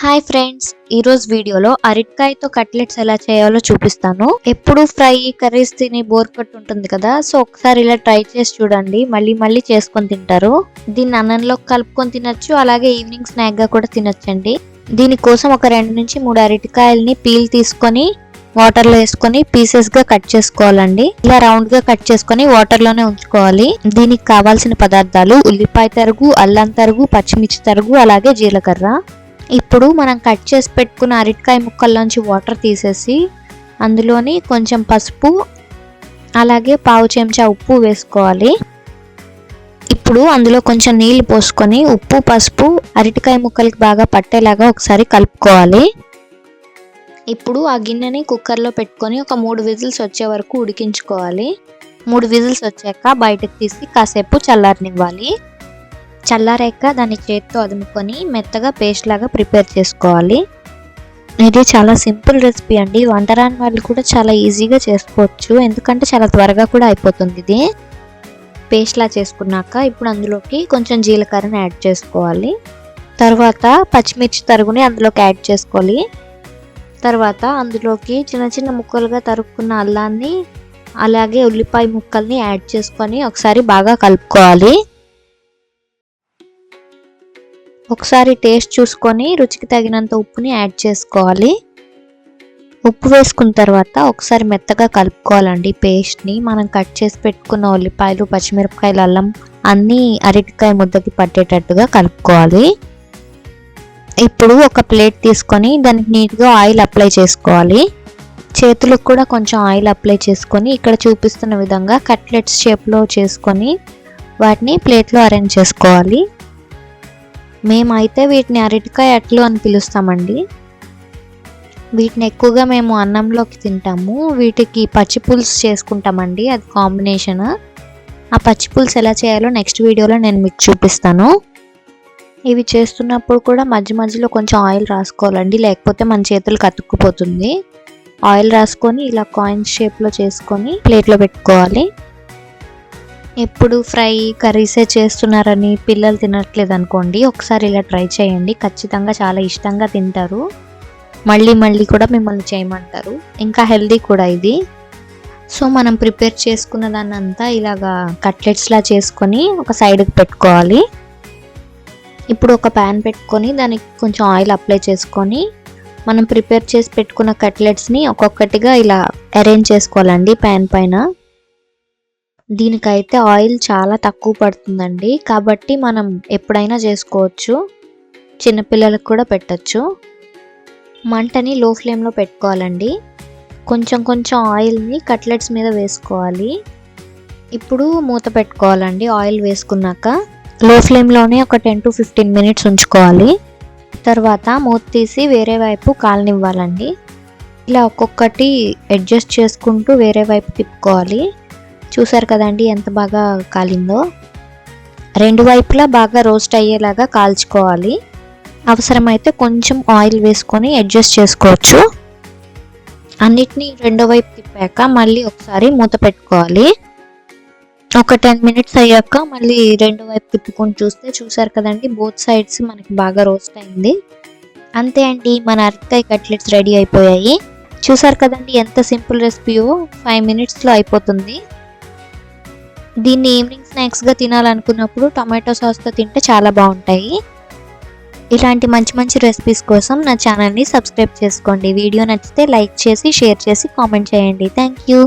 Hi friends ఈ రోజు వీడియోలో అరటికాయతో కట్లెట్స్ ఎలా చేయాలో చూపిస్తాను. ఎప్పుడు ఫ్రై కర్రీస్ తిని బోర్ కొట్టి ఉంటుంది కదా సో ఒకసారి ఇలా ట్రై చేసి చూడండి. మళ్ళీ మళ్ళీ చేసుకొని తింటారు. దీన్ని అన్నంలో కలుపుకొని తినచ్చు అలాగే ఈవినింగ్ స్నాక్గా కూడా తినొచ్చండి. దీనికోసం ఒక రెండు నుంచి మూడు అరటికాయల్ని పీల్ తీసుకొని వాటర్లో వేసుకొని పీసెస్గా కట్ చేసుకోవాలండి. ఇలా రౌండ్గా కట్ చేసుకొని వాటర్లోనే ఉంచుకోవాలి. దీనికి కావాల్సిన పదార్థాలు ఉల్లిపాయ తరుగు అల్లం తరుగు పచ్చిమిర్చి తరుగు అలాగే జీలకర్ర. ఇప్పుడు మనం కట్ చేసి పెట్టుకున్న అరటికాయ ముక్కల్లోంచి వాటర్ తీసేసి అందులోని కొంచెం పసుపు అలాగే పావు చెంచా ఉప్పు వేసుకోవాలి. ఇప్పుడు అందులో కొంచెం నీళ్ళు పోసుకొని ఉప్పు పసుపు అరటికాయ ముక్కలకి బాగా పట్టేలాగా ఒకసారి కలుపుకోవాలి. ఇప్పుడు ఆ గిన్నెని కుక్కర్లో పెట్టుకొని ఒక మూడు విజిల్స్ వచ్చే వరకు ఉడికించుకోవాలి. మూడు విజిల్స్ వచ్చాక బయటకు తీసి కాసేపు చల్లారనివ్వాలి. చల్లారాక దాన్ని చేతితో అదుముకొని మెత్తగా పేస్ట్ లాగా ప్రిపేర్ చేసుకోవాలి. ఇది చాలా సింపుల్ రెసిపీ అండి. వంట రాని వాళ్ళు కూడా చాలా ఈజీగా చేసుకోవచ్చు. ఎందుకంటే చాలా త్వరగా కూడా అయిపోతుంది ఇది. పేస్ట్లా చేసుకున్నాక ఇప్పుడు అందులోకి కొంచెం జీలకర్రని యాడ్ చేసుకోవాలి. తర్వాత పచ్చిమిర్చి తరుగుని అందులోకి యాడ్ చేసుకోవాలి. తర్వాత అందులోకి చిన్న చిన్న ముక్కలుగా తరుక్కున్న అల్లాన్ని అలాగే ఉల్లిపాయ ముక్కల్ని యాడ్ చేసుకొని ఒకసారి బాగా కలుపుకోవాలి. ఒకసారి టేస్ట్ చూసుకొని రుచికి తగినంత ఉప్పుని యాడ్ చేసుకోవాలి. ఉప్పు వేసుకున్న తర్వాత ఒకసారి మెత్తగా కలుపుకోవాలండి పేస్ట్ని. మనం కట్ చేసి పెట్టుకున్న ఉల్లిపాయలు పచ్చిమిరపకాయలు అల్లం అన్నీ అరటికాయ ముద్దకి పట్టేటట్టుగా కలుపుకోవాలి. ఇప్పుడు ఒక ప్లేట్ తీసుకొని దానికి నీట్గా ఆయిల్ అప్లై చేసుకోవాలి. చేతులకు కూడా కొంచెం ఆయిల్ అప్లై చేసుకొని ఇక్కడ చూపిస్తున్న విధంగా కట్లెట్స్ షేప్లో చేసుకొని వాటిని ప్లేట్లో అరేంజ్ చేసుకోవాలి. మేమైతే వీటిని అరటికాయ అట్లు అని పిలుస్తామండి. వీటిని ఎక్కువగా మేము అన్నంలోకి తింటాము. వీటికి పచ్చి పులుసు చేసుకుంటామండి. అది కాంబినేషన్. ఆ పచ్చి పులుసు ఎలా చేయాలో నెక్స్ట్ వీడియోలో నేను మీకు చూపిస్తాను. ఇవి చేస్తున్నప్పుడు కూడా మధ్య మధ్యలో కొంచెం ఆయిల్ రాసుకోవాలండి. లేకపోతే మన చేతులు కతుక్కుపోతుంది. ఆయిల్ రాసుకొని ఇలా కాయిన్స్ షేప్లో చేసుకొని ప్లేట్లో పెట్టుకోవాలి. ఎప్పుడు ఫ్రై కర్రీసే చేస్తున్నారని పిల్లలు తినట్లేదు అనుకోండి ఒకసారి ఇలా ట్రై చేయండి. ఖచ్చితంగా చాలా ఇష్టంగా తింటారు. మళ్ళీ మళ్ళీ కూడా మిమ్మల్ని చేయమంటారు. ఇంకా హెల్దీ కూడా ఇది. సో మనం ప్రిపేర్ చేసుకున్న దాన్ని అంతా ఇలాగా కట్లెట్స్లా చేసుకొని ఒక సైడ్కి పెట్టుకోవాలి. ఇప్పుడు ఒక ప్యాన్ పెట్టుకొని దానికి కొంచెం ఆయిల్ అప్లై చేసుకొని మనం ప్రిపేర్ చేసి పెట్టుకున్న కట్లెట్స్ని ఒక్కొక్కటిగా ఇలా అరేంజ్ చేసుకోవాలండి ప్యాన్ పైన. దీనికైతే ఆయిల్ చాలా తక్కువ పడుతుందండి. కాబట్టి మనం ఎప్పుడైనా చేసుకోవచ్చు. చిన్నపిల్లలకు కూడా పెట్టచ్చు. మంటని లో ఫ్లేమ్లో పెట్టుకోవాలండి. కొంచెం కొంచెం ఆయిల్ని కట్లెట్స్ మీద వేసుకోవాలి. ఇప్పుడు మూత పెట్టుకోవాలండి. ఆయిల్ వేసుకున్నాక లో ఫ్లేమ్లోనే ఒక టెన్ టు ఫిఫ్టీన్ మినిట్స్ ఉంచుకోవాలి. తర్వాత మూత తీసి వేరే వైపు కాలనివ్వాలండి. ఇలా ఒక్కొక్కటి అడ్జస్ట్ చేసుకుంటూ వేరే వైపు తిప్పుకోవాలి. చూసారు కదండి ఎంత బాగా కాలిందో. రెండు వైపులా బాగా రోస్ట్ అయ్యేలాగా కాల్చుకోవాలి. అవసరమైతే కొంచెం ఆయిల్ వేసుకొని అడ్జస్ట్ చేసుకోవచ్చు. అన్నిటినీ రెండో వైపు తిప్పాక మళ్ళీ ఒకసారి మూత పెట్టుకోవాలి. ఒక టెన్ మినిట్స్ అయ్యాక మళ్ళీ రెండో వైపు తిప్పుకొని చూస్తే చూసారు కదండి బోత్ సైడ్స్ మనకి బాగా రోస్ట్ అయింది. అంతే అండి మన అరటికాయ కట్లెట్స్ రెడీ అయిపోయాయి. చూసారు కదండి ఎంత సింపుల్ రెసిపీయో ఫైవ్ మినిట్స్లో అయిపోతుంది. దీన్ని ఈవినింగ్ స్నాక్స్గా తినాలనుకున్నప్పుడు టమాటో సాస్తో తింటే చాలా బాగుంటాయి. ఇలాంటి మంచి మంచి రెసిపీస్ కోసం నా ఛానల్ని సబ్స్క్రైబ్ చేసుకోండి. వీడియో నచ్చితే లైక్ చేసి షేర్ చేసి కామెంట్ చేయండి. Thank you